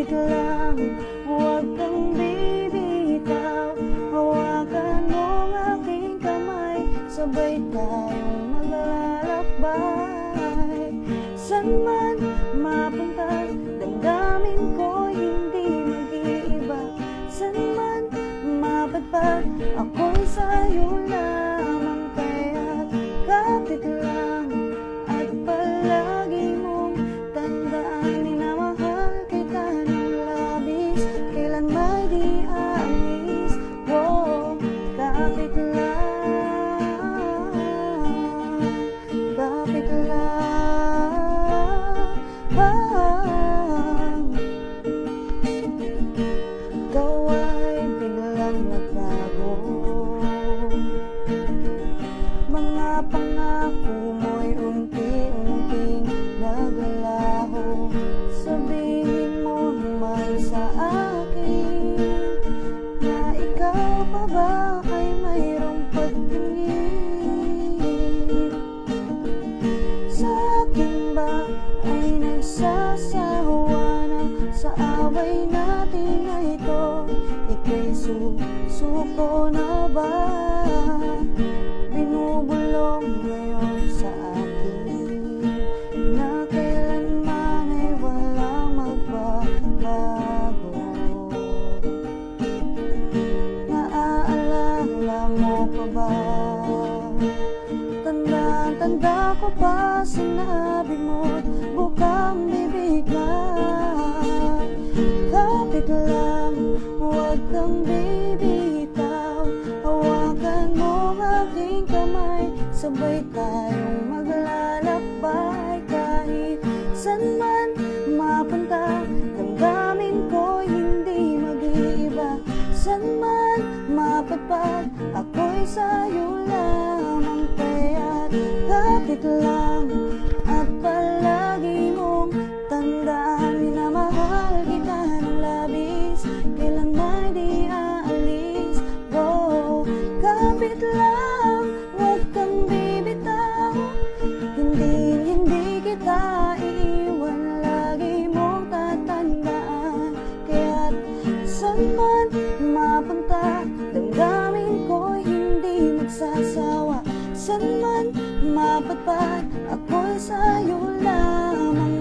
Lapit lang, huwag kang bibitaw. Hawakan mo ang aking kamay. Sabay tayong maglalakbay. San man mapunta, damdamin ko hindi mag-iiba. San man mapadpad, ako'y sa'yo lang sa akin Na ikaw pa ba ay mayroong pagtingin Sa akin ba ay nagsasawa na Sa away natin na ito Ika'y susuko na ba? Mo pa ba? Tanda-tanda ko pa sinabi mo't bukang bibig na Kapit lang, huwag kang bibitaw. Hawakan mo aking kamay. Sabay tayong maglalakbay. Kahit saan man mapunta Damdamin ko hindi mag-iiba. Saan man mapadpad Ako'y sa'yo lamang Kaya't kapit lang hindi magsasawa. Saan man mapadpad Ako'y sa'yo lamang